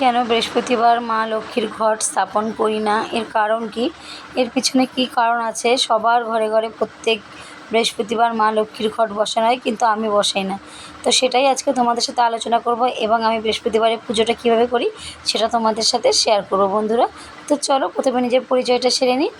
কেন বৃহস্পতিবার মা লক্ষ্মীর ঘট স্থাপন করি না? এর কারণ কি? এর পিছনে কি কারণ আছে? সবার ঘরে ঘরে প্রত্যেক বৃহস্পতিবার মা লক্ষ্মীর ঘট বসানো হয় কিন্তু আমি বসাই না। তো সেটাই আজকে তোমাদের সাথে আলোচনা করব এবং আমি বৃহস্পতিবারের পুজোটা কীভাবে করি সেটা তোমাদের সাথে শেয়ার করব বন্ধুরা। তো চলো, প্রথমে নিজের পরিচয়টা সেরে নিই।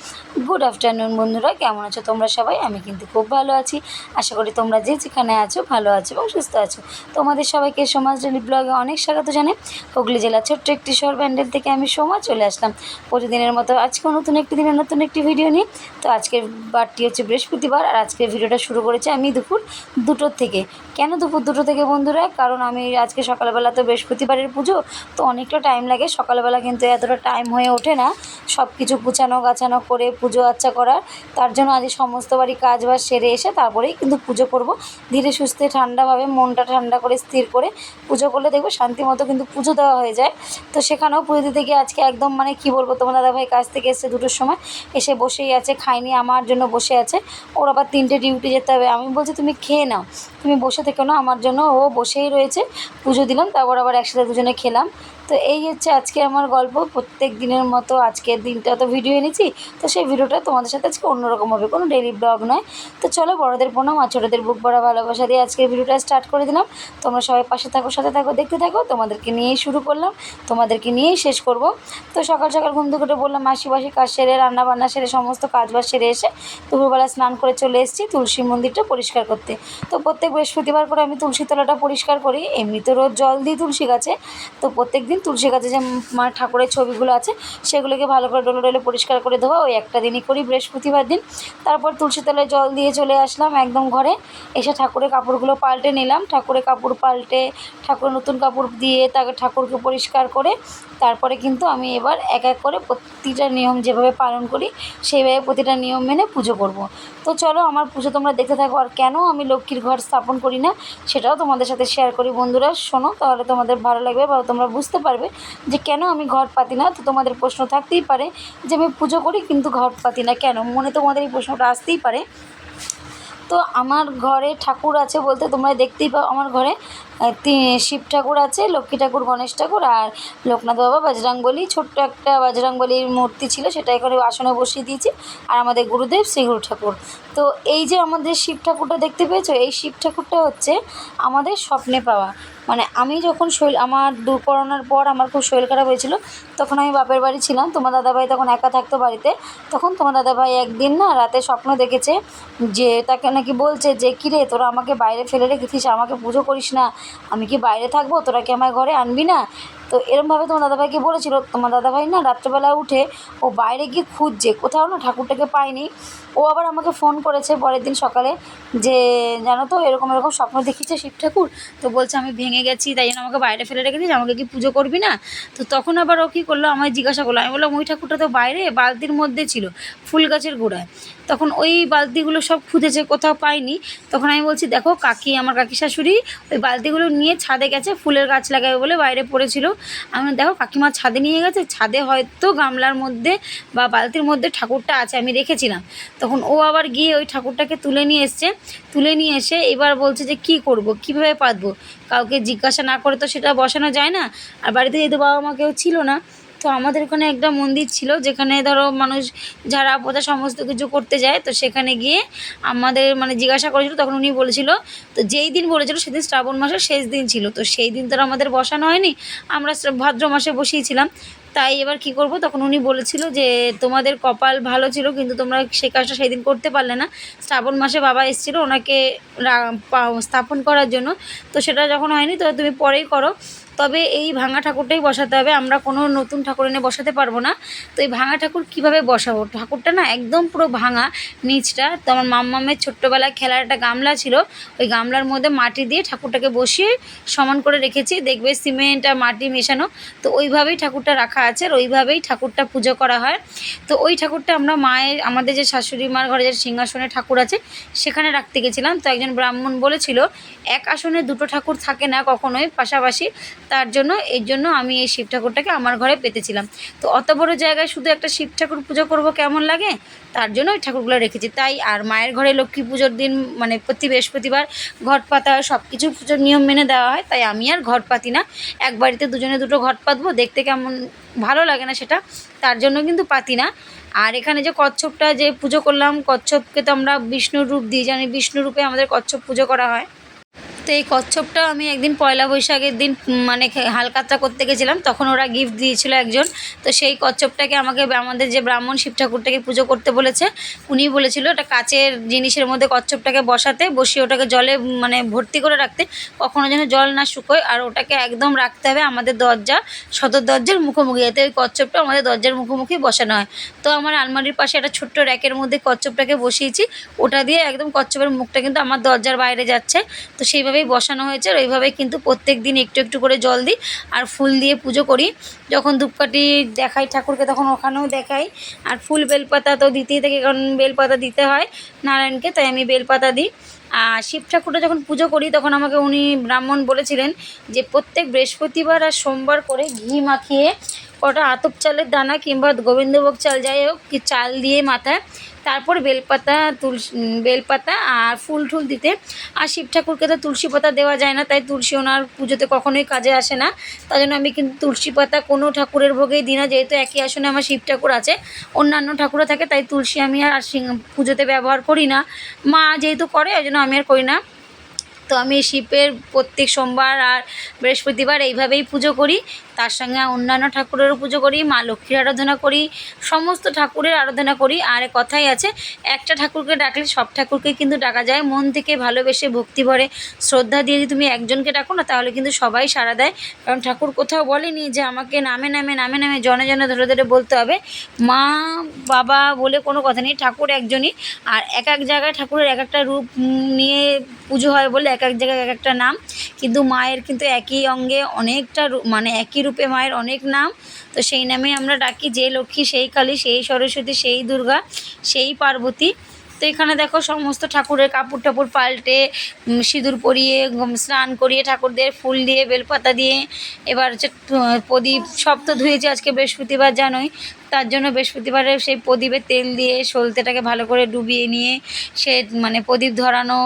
গুড আফটারনুন বন্ধুরা, কেমন আছো তোমরা সবাই? আমি কিন্তু খুব ভালো আছি। আশা করি তোমরা যে যেখানে আছো ভালো আছো এবং সুস্থ আছো। তোমাদের সবাইকে সমাজ ডেলি ব্লগে অনেক স্বাগত জানাই। হুগলি জেলার ছোট্ট একটি শহর ব্যান্ডেল থেকে আমি সোমা চলে আসলাম। প্রতিদিনের মতো আজকেও নতুন একটি দিনের নতুন একটি ভিডিও নিয়ে তো আজকের বারটি হচ্ছে বৃহস্পতিবার আর আজকের ভিডিওটা শুরু করেছি আমি দুপুর দুটোর থেকে। কেন দুপুর দুটো থেকে বন্ধুরা? কারণ আমি আজকে সকালবেলা তো বৃহস্পতিবারের পুজো, তো অনেকটা টাইম লাগে। সকালবেলা কিন্তু এতটা টাইম হয়ে ওঠে না। সব কিছু গুছানো গাছানো করে পুজো আচ্চা করার। তার জন্য আজ সমস্ত বাড়ি কাজ বাজ সেরে এসে তারপরেই কিন্তু পুজো করব। ধীরে সুস্থে ঠান্ডাভাবে, মনটা ঠান্ডা করে, স্থির করে পুজো করলে দেখবে শান্তি মতো কিন্তু পুজো দেওয়া হয়ে যায়। তো সেখানেও পুজো দিতে গিয়ে আজকে একদম মানে কি বলব, তোমার দাদাভাই কাছ থেকে এসে দুটোর সময়। এসে বসেই আছে, খায়নি, আমার জন্য বসে আছে। ওর আবার তিনটে ডিউটি যেতে হবে। আমি বলছি, তুমি খেয়ে নাও। তুমি বসে থেকো না আমার জন্য ও বসেই রয়েছে। পুজো দিলাম তারপর আবার একসাথে দুজনে খেলাম। তো এই হচ্ছে আজকে আমার গল্প। প্রত্যেক দিনের মতো আজকের দিনটা তো ভিডিও এনেছি। তো সেই ভিডিওটা তোমাদের সাথে আজকে অন্যরকম হবে, কোনো ডেলি ব্লগ নয়। তো চলো বড়দের প্রণাম আর ছোটোদের বুক ভরা ভালোবাসা দিয়ে আজকের ভিডিওটা স্টার্ট করে দিলাম। তোমরা সবাই পাশে থাকো, সাথে থাকো, দেখতে থাকো। তোমাদেরকে নিয়েই শুরু করলাম, তোমাদেরকে নিয়েই শেষ করব। তো সকাল সকাল ঘুম থেকে উঠে বললাম বাসি কাজ সেরে, রান্না বান্না সেরে, সমস্ত কাজ বাজ সেরে এসে দুপুরবেলা স্নান করে চলে এসেছি তুলসী মন্দিরটা পরিষ্কার করতে। তো প্রত্যেক বৃহস্পতিবার করে আমি তুলসী তলাটা পরিষ্কার করি। এমনি তো রোজ জল দিই তুলসী গাছে। তো প্রত্যেক দিন তুলসী গাছে যে মা ঠাকুরের ছবিগুলো আছে, সেগুলোকে ভালো করে ডলে ডলে পরিষ্কার করে দেওয়া ওই একটা দিনই করি বৃহস্পতিবার দিন। তারপর তুলসী তলায় জল দিয়ে চলে আসলাম একদম ঘরে। এসে ঠাকুরের কাপড়গুলো পাল্টে নিলাম। ঠাকুরের কাপড় পাল্টে ঠাকুরের নতুন কাপড় দিয়ে তাকে ঠাকুরকে পরিষ্কার করে, তারপরে কিন্তু আমি এবার এক এক করে প্রতিটা নিয়ম যেভাবে পালন করি, সেইভাবে প্রতিটা নিয়ম মেনে পুজো করব। তো চলো, আমার পুজো তোমরা দেখতে থাকো। আর কেন আমি লক্ষ্মীর ঘর স্থাপন করি না, সেটাও তোমাদের সাথে শেয়ার করি। বন্ধুরা, শোনো, তাহলে তোমাদের ভালো লাগবে বা তোমরা বুঝতে পারবে যে কেন আমি ঘর পাতি না? তো তোমাদের প্রশ্ন থাকতেই পারে যে আমি পুজো করি কিন্তু ঘর পাতি না কেন? মনে তোমাদের এই প্রশ্নটা আসতেই পারে। তো আমার ঘরে ঠাকুর আছে বলতে তোমরা দেখতেই পাও আমার ঘরে। শিব ঠাকুর আছে, লক্ষ্মী ঠাকুর, গণেশ ঠাকুর আর লোকনাথ বাবা বজরাংবলী। ছোট্ট একটা বজরাংবলীর মূর্তি ছিল, সেটা এখানে আসনে বসিয়ে দিয়েছি আর আমাদের গুরুদেব শ্রী গুরু ঠাকুর। তো এই যে আমাদের শিব ঠাকুরটা দেখতে পেয়েছ, এই শিব ঠাকুরটা হচ্ছে আমাদের স্বপ্নে পাওয়া। মানে আমি যখন শরীর আমার দূর করোনার পর আমার খুব শরীর খারাপ হয়েছিল, তখন আমি বাপের বাড়ি ছিলাম, তোমার দাদাভাই তখন একা থাকতো বাড়িতে। তখন তোমার দাদাভাই একদিন না রাতে স্বপ্ন দেখেছে যে, তাকে নাকি বলছে যে, কিরে, তোরা আমাকে বাইরে ফেলে রেখেছিস, আমাকে পুজো করিস না। আমি কি বাইরে থাকব? তোরা কি আমার ঘরে আনবি না? তো এরমভাবে তোমার দাদাভাইকে বলেছিল, তোমার দাদাভাই না রাত্রেবেলা উঠে ও বাইরে গিয়ে খুঁজছে। কোথাও না ঠাকুরটাকে পায়নি। ও আবার আমাকে ফোন করেছে পরের দিন সকালে যে, জানো তো এরকম এরকম স্বপ্ন দেখিয়েছে শিব ঠাকুর? তো বলছে, আমি ভেঙে গেছি, তাই জন্য আমাকে বাইরে ফেলে রেখেছিস, আমাকে কি পুজো করবি না? তো তখন আবার ও কী করল, আমায় জিজ্ঞাসা করল। আমি বললাম, ওই ঠাকুরটা তো বাইরে, বালতির মধ্যে ছিল, ফুল গাছের গোড়ায়। তখন ওই বালতিগুলো সব খুঁজেছে, কোথাও পায়নি। তখন আমি বলছি, দেখো, কাকি, আমার কাকি শাশুড়ি, ওই বালতিগুলো নিয়ে ছাদে গেছে, ফুলের গাছ লাগাবে বলে বাইরে পড়েছিল। আমি দেখো কাকিমা ছাদে নিয়ে গেছে, ছাদে হয়তো গামলার মধ্যে বা বালতির মধ্যে ঠাকুরটা আছে, আমি রেখেছিলাম। তখন ও আবার গিয়ে ওই ঠাকুরটাকে তুলে নিয়ে এসছে, তুলে নিয়ে এসে এবার বলছে যে কি করব, কীভাবে পাতবো কাউকে জিজ্ঞাসা না করে তো সেটা বসানো যায় না। আর বাড়িতে যেহেতু বাবা মা কেউ ছিল না তো আমাদের ওখানে একটা মন্দির ছিল, যেখানে ধরো মানুষ যারা পোতা সমস্ত কিছু করতে যায়, তো সেখানে গিয়ে আমাদের মানে জিজ্ঞাসা করেছিল, তখন উনি বলেছিল, তো যেই দিন বলেছিল সেদিন শ্রাবণ মাসের শেষ দিন ছিল, তো সেই দিন তো আমাদের বসানো হয়নি, আমরা ভাদ্র মাসে বসিয়েছিলাম, তাই এবার কি করব, তখন উনি বলেছিল যে তোমাদের কপাল ভালো ছিল, কিন্তু তোমরা সেই কাজটা সেই দিন করতে পারলে না, শ্রাবণ মাসে বাবা এসেছিল ওনাকে স্থাপন করার জন্য, তো সেটা যখন হয়নি, তো তুমি পরেই করো তবে এই ভাঙা ঠাকুরটাই বসাতে হবে। আমরা কোনো নতুন ঠাকুর এনে বসাতে পারব না। তো এই ভাঙা ঠাকুর কীভাবে বসাবো? ঠাকুরটা না একদম পুরো ভাঙা, নিচটা। তো আমার মাম্মামের ছোট্টবেলায় খেলার একটা গামলা ছিল। ওই গামলার মধ্যে মাটি দিয়ে ঠাকুরটাকে বসিয়ে সমান করে রেখেছি। দেখবে সিমেন্ট আর মাটি মেশানো। তো ওইভাবেই ঠাকুরটা রাখা আছে আর ওইভাবেই ঠাকুরটা পুজো করা হয়। তো ওই ঠাকুরটা আমরা মায়ের, আমাদের যে শাশুড়ি মার ঘরে যে সিংহাসনে ঠাকুর আছে, সেখানে রাখতে গেছিলাম। তো একজন ব্রাহ্মণ বলেছিল, এক আসনে দুটো ঠাকুর থাকে না কখনোই। পাশাপাশি তার জন্য, এর জন্য আমি এই শিব ঠাকুরটাকে আমার ঘরে পেতেছিলাম। তো অত বড় জায়গায় শুধু একটা শিব ঠাকুর পুজো করব কেমন লাগে? তার জন্য ওই ঠাকুরগুলো রেখেছি। তাই আর মায়ের ঘরে লক্ষ্মী পুজোর দিন মানে প্রতি বৃহস্পতিবার ঘট পাতা সব কিছু পুজোর নিয়ম মেনে দেওয়া হয়। তাই আমি আর ঘট পাতি না। এক বাড়িতে দুজনে দুটো ঘট পাতবো, দেখতে কেমন ভালো লাগে না সেটা। তার জন্য কিন্তু পাতি না। আর এখানে যে কচ্ছপটা যে পুজো করলাম, কচ্ছপকে তো আমরা বিষ্ণুর রূপ দিই। জানি বিষ্ণুরূপে আমাদের কচ্ছপ পুজো করা হয়। তো এই কচ্ছপটা আমি একদিন পয়লা বৈশাখের দিন মানে হালকাত্রা করতে গেছিলাম, তখন ওরা গিফট দিয়েছিল একজন। তো সেই কচ্ছপটাকে আমাকে আমাদের যে ব্রাহ্মণ শিব ঠাকুরটাকে পুজো করতে বলেছে উনি বলেছিল এটা কাচের জিনিসের মধ্যে কচ্ছপটাকে বসাতে, বসিয়ে ওটাকে জলে মানে ভর্তি করে রাখতে, কখনো যেন জল না শুকোয়, আর ওটাকে একদম রাখতে হবে আমাদের দরজা, সদর দরজার মুখোমুখি, যাতে ওই কচ্ছপটা আমাদের দরজার মুখোমুখি বসানো হয়। তো আমার আলমারির পাশে একটা ছোট্ট র্যাকের মধ্যে কচ্ছপটাকে বসিয়েছি, ওটা দিয়ে একদম কচ্ছপের মুখটা কিন্তু আমার দরজার বাইরে যাচ্ছে। তো সেইভাবেই বসানো হয়েছে আর ওইভাবেই কিন্তু প্রত্যেক দিন একটু একটু করে জল দিই আর ফুল দিয়ে পুজো করি। যখন ধূপকাঠি দেখাই ঠাকুরকে তখন ওখানেও দেখাই। আর ফুল বেলপাতা তো দিতেই থাকে, কারণ বেলপাতা দিতে হয় নারায়ণকে, তাই আমি বেলপাতা দিই। আর শিব ঠাকুরটা যখন পুজো করি, তখন আমাকে উনি ব্রাহ্মণ বলেছিলেন যে প্রত্যেক বৃহস্পতিবার আর সোমবার করে ঘি মাখিয়ে কটা আতপ চালের দানা কিংবা গোবিন্দভোগ চাল, যাই হোক, কি চাল দিয়ে মাথায়, তারপর বেলপাতা তুলসী বেলপাতা আর ফুল টুল দিতে। আর শিব ঠাকুরকে তো তুলসী পাতা দেওয়া যায় না, তাই তুলসী ওনার পুজোতে কখনোই কাজে আসে না। তাই জন্য আমি কিন্তু তুলসী পাতা কোনো ঠাকুরের ভোগেই দিই না, যেহেতু একই আসনে আমার শিব ঠাকুর আছে, অন্যান্য ঠাকুরও থাকে, তাই তুলসী আমি আর পুজোতে ব্যবহার করি না। মা যেহেতু করে, ওই জন্য আমি আর করি না। তো আমি শিবের প্রত্যেক সোমবার আর বৃহস্পতিবার এইভাবেই পুজো করি। তার সঙ্গে অন্যান্য ঠাকুরেরও পুজো করি, মা লক্ষ্মীর আরাধনা করি, সমস্ত ঠাকুরের আরাধনা করি। আর কথাই আছে, একটা ঠাকুরকে ডাকলে সব ঠাকুরকে কিন্তু ডাকা যায়। মন থেকে ভালোবেসে ভক্তি ভরে শ্রদ্ধা দিয়ে যদি তুমি একজনকে ডাকো না, তাহলে কিন্তু সবাই সাড়া দেয়। কারণ ঠাকুর কোথাও বলেনি যে আমাকে নামে নামে নামে নামে, জনে জনে ধরে ধরে বলতে হবে। মা, বাবা বলে কোনো কথা নেই, ঠাকুর একজনই। আর এক এক জায়গায় ঠাকুরের এক একটা রূপ নিয়ে পুজো হয় বলে এক এক জায়গায় এক একটা নাম। কিন্তু মায়ের কিন্তু একই অঙ্গে অনেকটা মানে একই রূপে মায়ের অনেক নাম। তো সেই নামে আমরা ডাকি যে লক্ষ্মী, সেই কালী, সেই সরস্বতী, সেই দুর্গা, সেই পার্বতী। তো এখানে দেখো সমস্ত ঠাকুরের কাপড় টাপড় পাল্টে সিঁদুর পরিয়ে স্নান করিয়ে ঠাকুরদের ফুল দিয়ে, বেলপাতা দিয়ে, এবার হচ্ছে প্রদীপ সব তো ধুয়েছি আজকে বৃহস্পতিবার জানোই। তার জন্য বৃহস্পতিবারে সেই প্রদীপে তেল দিয়ে সলতেটাকে ভালো করে ডুবিয়ে নিয়ে সে মানে প্রদীপ ধরানো।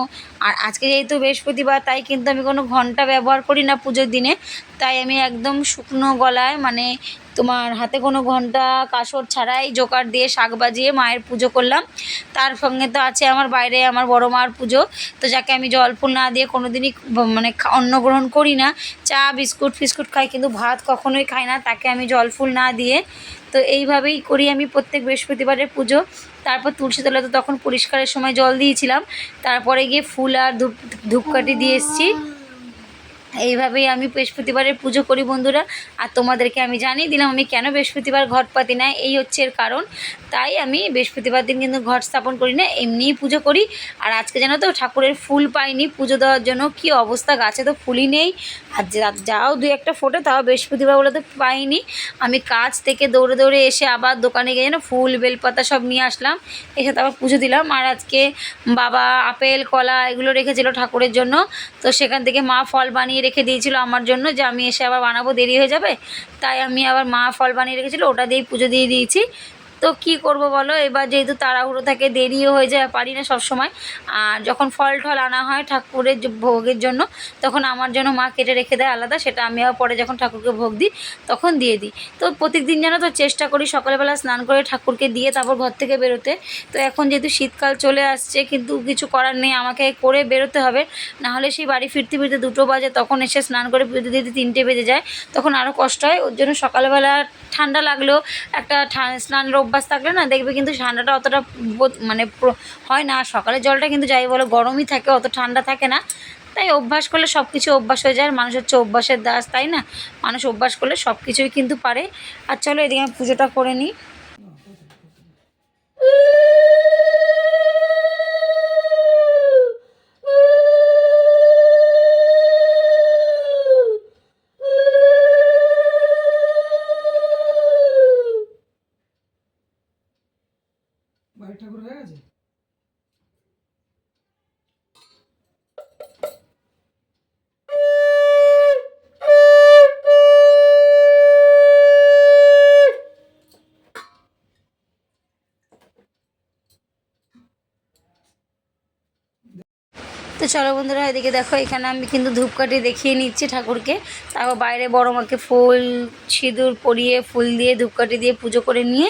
আর আজকে যেহেতু বৃহস্পতিবার, তাই কিন্তু আমি কোনো ঘণ্টা ব্যবহার করি না পুজোর দিনে। তাই আমি একদম শুকনো গলায় মানে তোমার হাতে কোনো ঘণ্টা কাসর ছাড়াই জোকার দিয়ে শাক বাজিয়ে মায়ের পুজো করলাম। তার সঙ্গে তো আছে আমার বাইরে আমার বড় মার পুজো। তো যাকে আমি জল ফুল না দিয়ে কোনো দিনই মানে অন্ন গ্রহণ করি না। চা, বিস্কুট, ফিস্কুট খাই, কিন্তু ভাত কখনোই খাই না। তাকে আমি জল ফুল না দিয়ে তো এইভাবেই করি আমি প্রত্যেক বৃহস্পতিবারের পুজো। তারপর তুলসী তলা তো তখন পরিষ্কারের সময় জল দিয়েছিলাম। তারপরে গিয়ে ফুল আর ধূপ ধূপকাঠি দিয়ে এসেছি। এইভাবেই আমি বৃহস্পতিবারের পুজো করি বন্ধুরা। আর তোমাদেরকে আমি জানিয়ে দিলাম, আমি কেন বৃহস্পতিবার ঘট পাতি না? এই হচ্ছে এর কারণ। তাই আমি বৃহস্পতিবার দিন কিন্তু ঘট স্থাপন করি না, এমনিই পুজো করি। আর আজকে জানো তো, ঠাকুরের ফুল পাইনি পুজো দেওয়ার জন্য। কি অবস্থা, গাছে তো ফুলই নেই। আর যাও দুই একটা ফোটে তাও বৃহস্পতিবার বলে তো পাইনি। আমি কাজ থেকে দৌড়ে দৌড়ে এসে আবার দোকানে গিয়ে যেন ফুল, বেলপাতা সব নিয়ে আসলাম। এসে তারপর পুজো দিলাম। আর আজকে বাবা আপেল, কলা এগুলো রেখেছিল ঠাকুরের জন্য। তো সেখান থেকে মা ফল বানিয়ে রেখে দিয়েছিল আমার জন্য যে আমি এসে আবার বানাবো, দেরি হয়ে যাবে। তাই আমি আবার মা ফল বানিয়ে রেখেছিল, ওটা দিয়েই পুজো দিয়ে দিয়েছি। তো কি করব বলো? এবার যেহেতু তাড়াহুড়ো থাকে, দেরিও হয়ে যায়, পারি না সব সময় আর যখন ফল টল আনা হয় ঠাকুরের ভোগের জন্য, তখন আমার জন্য মা কেটে রেখে দেয় আলাদা, সেটা আমি আবার পরে যখন ঠাকুরকে ভোগ দিই, তখন দিয়ে দিই। তো প্রত্যেক দিন যেন তো চেষ্টা করি সকালবেলা স্নান করে ঠাকুরকে দিয়ে তারপর ঘর থেকে বেরোতে। তো এখন যেহেতু শীতকাল চলে আসছে, কিন্তু কিছু করার নেই, আমাকে করে বেরোতে হবে। নাহলে সেই বাড়ি ফিরতে ফিরতে দুটো বাজে, তখন এসে স্নান করে পুজো দিতে তিনটে বেজে যায়। তখন আরও কষ্ট হয়, ওর জন্য সকালবেলা ঠান্ডা লাগলেও একটা স্নানের অভ্যাস থাকলে না দেখবে কিন্তু ঠান্ডাটা অতটা মানে হয় না। সকালে জলটা কিন্তু যাই বলো গরমই থাকে, অত ঠান্ডা থাকে না। তাই অভ্যাস করলে সব কিছু অভ্যাস হয়ে যায়। মানুষ হচ্ছে অভ্যাসের দাস, তাই না? মানুষ অভ্যাস করলে সব কিছুই কিন্তু পারে। আর চলো এদিকে আমি পুজোটা করে নিই। তো চলো বন্ধুরা, এদিকে দেখো, এখানে আমি কিন্তু ধূপকাঠি দেখিয়ে নিচ্ছি ঠাকুরকে। তারপর বাইরে বড় মাকে ফুল, সিঁদুর পরিয়ে, ফুল দিয়ে ধূপকাঠি দিয়ে পুজো করে নিয়ে,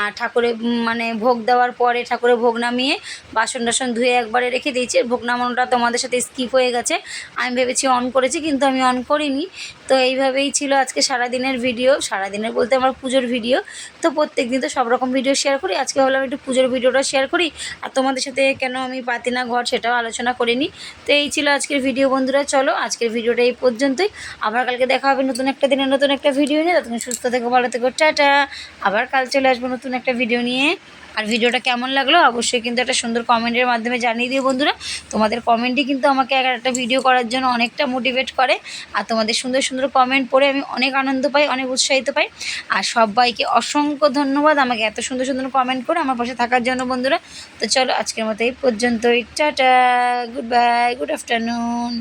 আর ঠাকুরের মানে ভোগ দেওয়ার পরে ঠাকুরের ভোগ নামিয়ে বাসন টাসন ধুয়ে একবারে রেখে দিয়েছি। ভোগ নামানোটা তোমাদের সাথে স্কিপ হয়ে গেছে। আমি ভেবেছি অন করেছি, কিন্তু আমি অন করিনি। তো এইভাবেই ছিল আজকে সারাদিনের ভিডিও সারাদিনের বলতে আমার পুজোর ভিডিও তো প্রত্যেক দিন তো সব রকম ভিডিও শেয়ার করি। আজকে ভাবলাম একটু পুজোর ভিডিওটা শেয়ার করি। আর তোমাদের সাথে কেন আমি পাতি না ঘর সেটাও আলোচনা করিনি। তো এই ছিল আজকের ভিডিও বন্ধুরা। চলো আজকের ভিডিওটা এই পর্যন্তই। আবার কালকে দেখা হবে নতুন একটা দিনে নতুন একটা ভিডিও নিয়ে। ততক্ষণ সুস্থ থেকো, ভালো থেকো, টাটা। আবার কাল চলে আসব নতুন একটা ভিডিও নিয়ে। আর ভিডিওটা কেমন লাগল অবশ্যই কিন্তু একটা সুন্দর কমেন্টের মাধ্যমে জানিয়ে দিও বন্ধুরা। তোমাদের কমেন্টই কিন্তু আমাকে এক একটা ভিডিও করার জন্য অনেকটা মোটিভেট করে। আর তোমাদের সুন্দর সুন্দর কমেন্ট পড়ে আমি অনেক আনন্দ পাই, অনেক উৎসাহিত পাই। আর সবাইকে অসংখ্য ধন্যবাদ আমাকে এত সুন্দর সুন্দর কমেন্ট করে আমার পাশে থাকার জন্য বন্ধুরা। তো চলো আজকের মতো এই পর্যন্তই। Tata goodbye good afternoon